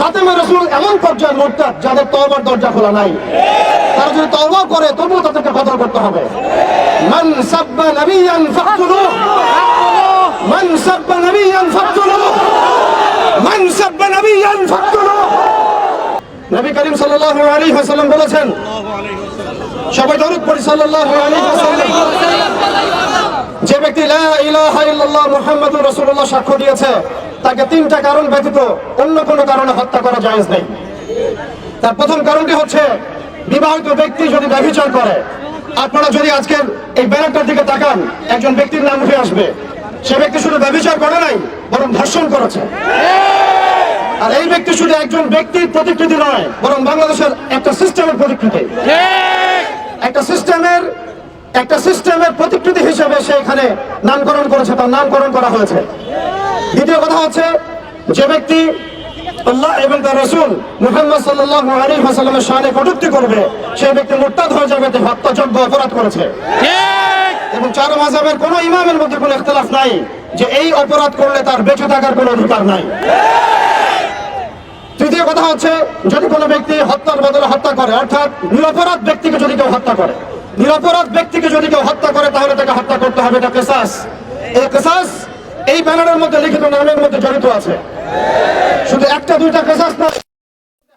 সাতেমা রসুল এমন পর্যায়ের মোরতাদ যাদের তওবার দরজা খোলা নাই। তারা যদি তওবা করে, তবুও তাদেরকে কতল করতে হবে। মান সাব্বা নবিয়ান ফাকতুলুহ মান সাব্বা নবিয়ান ফাকতুলুহ মান সাব্বা নবিয়ান ফাকতুলুহ নবী করিম সাল্লাল্লাহু আলাইহি ওয়াসাল্লাম বলেছেন, সবাই দরুদ পড়ি, সাল্লাল্লাহু আলাইহি ওয়াসাল্লাম। যে ব্যক্তি মুহাম্মাদুর রাসূলুল্লাহ সাক্ষ্য দিয়েছে তাকে তিনটা কারণ ব্যতীত অন্য কোনো কারণে হত্যা করা জায়েজ নেই। তার প্রথম কারণটি হচ্ছে বিবাহিত ব্যক্তি যদি ব্যভিচার করে আপনারা যদি আজকের এই ব্যানারটার দিকে তাকান একজন ব্যক্তির নাম উঠে আসবে। সে ব্যক্তি শুধু ব্যভিচার করে নাই বরং ধর্ষণ করেছে। আর এই ব্যক্তি শুধু একজন ব্যক্তির প্রতিকৃতি নয় বরং বাংলাদেশের একটা সিস্টেমের প্রতিকৃতি। একটা সিস্টেমের একটা সে এখানে নামকরণ করেছে তার নামকরণ করা হয়েছে। দ্বিতীয় কথা হচ্ছে যে ব্যক্তি আল্লাহ এবং তার রসুল মুহাম্মদ সাল্লাল্লাহু আলাইহি ওয়াসাল্লামের শানে কটূক্তি করবে সেই ব্যক্তি মুরতাদ হয়ে যাবে যে হত্যাযোগ্য অপরাধ করেছে। এবং চার মাযহাবের কোনো ইমামের মধ্যে কোনো ইখতিলাফ নাই যে এই অপরাধ করলে তার বেঁচে থাকার কোনো অধিকার নাই। তৃতীয় কথা হচ্ছে যদি কোনো ব্যক্তি হত্যার বদলে হত্যা করে অর্থাৎ নিরপরাধ ব্যক্তিকে যদি কেউ হত্যা করে নিরপরাধ ব্যক্তিকে যদি কেউ হত্যা করে, তাহলে তাকে হত্যা করতে হবে। এটা কেসাস। এই কেসাস এই ব্যানারের মধ্যে লিখিত নামের মধ্যে জড়িত আছে। শুধু একটা, দুইটা কেসাস না,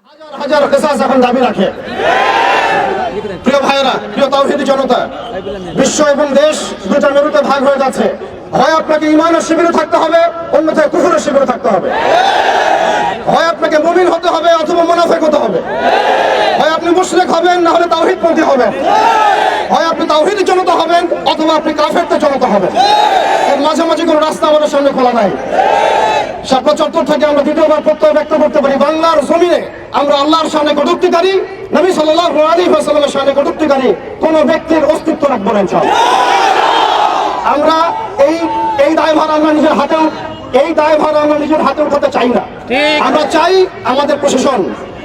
হাজার হাজার কেসাস এখন দাবি রাখে। প্রিয় ভাইয়েরা, প্রিয় তাওহিদি জনতা, বিশ্ব এবং দেশ দুটা মেরুতে ভাগ হয়ে যাচ্ছে। হয় আপনাকে ইমানের শিবিরে থাকতে হবে, অন্যথায় কুকুরের শিবিরে থাকতে হবে। হয় আপনাকে মুমিন হতে হবে অথবা মুনাফেক হতে হবে। হয় আপনি মুশরিক হবেন, না হলে তাওহীদপন্থী হবেন। হয় আপনি তাওহীদি জনতা হবেন অথবা আপনি কাফেরদের জনতা হবেন। এর মাঝামাঝি কোনো রাস্তা আমাদের সামনে খোলা নাই। শাপলা চত্বর থেকে আমরা দ্বিতীয়বার প্রত্যয় ব্যক্ত করতে পারি। বাংলার জমিনে আমরা আল্লাহর সামনে কটুক্তিকারী নবী সাল্লাল্লাহু আলাইহি ওয়াসাল্লামের সামনে কটুক্তিকারী কোন ব্যক্তির অস্তিত্ব রাখব না আমরা এই এই দায়ভার আমরা নিজের হাতেও এই দায়ভার আমরা নিজের হাতে উঠাতে চাই না। আমরা চাই আমাদের প্রশাসন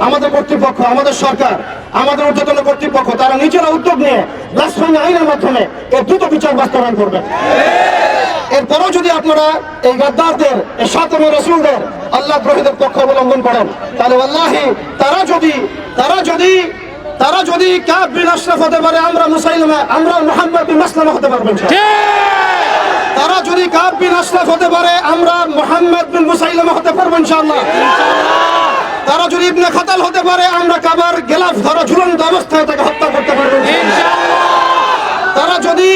আমাদের কর্তৃপক্ষ, আমাদের সরকার, আমাদের ঊর্ধ্বতন কর্তৃপক্ষ, তারা নিজেরা উদ্যোগ নিয়ে ব্লাসফেমি আইনের মাধ্যমে এর দ্রুত বিচার বাস্তবায়ন করবেন এরপরও যদি আপনারা এই গাদ্দারদের, এই সাতমে রসুলদের আল্লাহ গ্রহীদের পক্ষ অবলম্বন করেন, তাহলে আল্লাহি তারা যদি তারা যদি তারা যদি কাব আশরাফ হতে পারে, আমরা মুসাইলমা, আমরা মোহাম্মদ বিন মাসলামা হতে পারবেন তারা যদি কাব বিন আশরাফ হতে পারে, আমরা মোহাম্মদ বিন মুসাইলমা হতে পারব ইনশাআল্লাহ। ইবনে খাতাল হতে পারে আমরা কাবার গেলাফ ধরা ঝুলন্ত অবস্থায় তাকে হত্যা করতে পারব। তারা যদি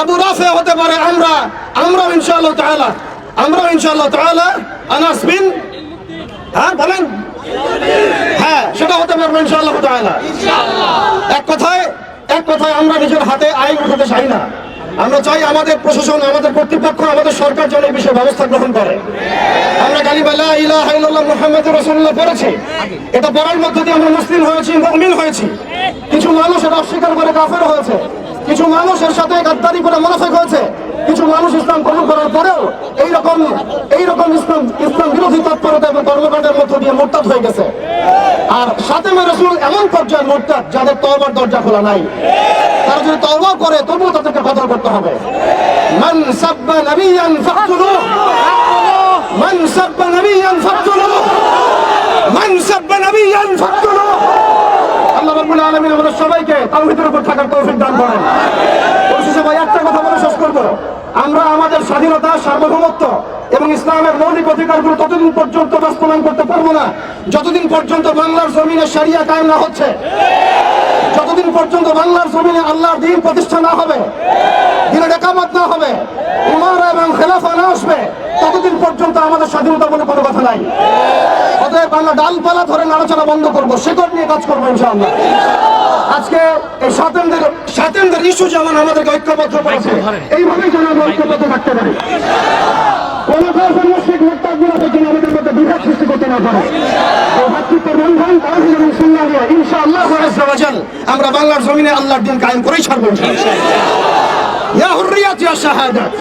আবু রাফে হতে পারে আমরা আমরাও ইনশাআল্লাহ তাআলা আমরাও ইনশাআল্লাহ তাআলা আনাস বিন হ্যাঁ বলেন। হ্যাঁ সেটা হতে পারব ইনশাআল্লাহ তাআলা। এক কথায় এক কথায় আমরা নিজের হাতে আইন উঠাতে চাই না। আমরা চাই আমাদের প্রশাসন আমাদের কর্তৃপক্ষ আমাদের সরকার যেন এই বিষয়ে ব্যবস্থা গ্রহণ করে। মানুষ এটা অস্বীকার করে কাফের হয়েছে। কিছু মানুষ সাথে মানুষ করার পরেও ইসলাম ইসলাম বিরোধী তৎপরতা হয়ে গেছে। আর সাতেমা রসুল এমন পর্যায়ের মোরতাদ যাদের তওবার দরজা খোলা নাই। তারা যদি তওবা করে, তবুও তাদেরকে কতল করতে হবে। মান সাব্বা মান সাব্বা নবিয়ান ফাকতুলুহ। মান সাব্বা নবিয়ান ফাকতুলুহ। আল্লাহ রাব্বুল আলামিন আমাদের সবাইকে তাওহীদের উপর থাকার তৌফিক দান করেন। অবশেষে ভাই একটা কথা বলে শেষ করব। আমরা আমাদের স্বাধীনতা সার্বভৌমত্ব এবং ইসলামের মৌলিক অধিকারগুলো ততদিন পর্যন্ত বাস্তবায়ন করতে পারব না। যতদিন পর্যন্ত বাংলার জমিনে সারিয়া কায়েম না হচ্ছে। পর্যন্ত বাংলার জমিনে আল্লাহর দিন প্রতিষ্ঠা না হবে দিনের একামত না হবে, উমার এবং খেলাফা না আসবে, ততদিন পর্যন্ত আমাদের স্বাধীনতা বলে কোনো কথা নাই। অতএব আমরা ডালপালা ধরে নাড়াচাড়া বন্ধ করব, শেকড় নিয়ে কাজ করব ইনশাআল্লাহ। আজকে এই স্বাতন্ত্রের স্বাতন্ত্রের ইস্যু যেমন আমাদেরকে ঐক্যবদ্ধ করেছে, এইভাবেই যেন আমরা ঐক্যবদ্ধ থাকতে পারি। কোন কারণ মুসলিক মোত্তাকগুলোকে যেন আমাদের মধ্যে বিভাগ সৃষ্টি করতে না পারে। আমরা বাংলার জমিনে আল্লাহর দিন কায়েম করেই ছাড়বো ইয়া হুররিয়াত ইয়া শাহাদাত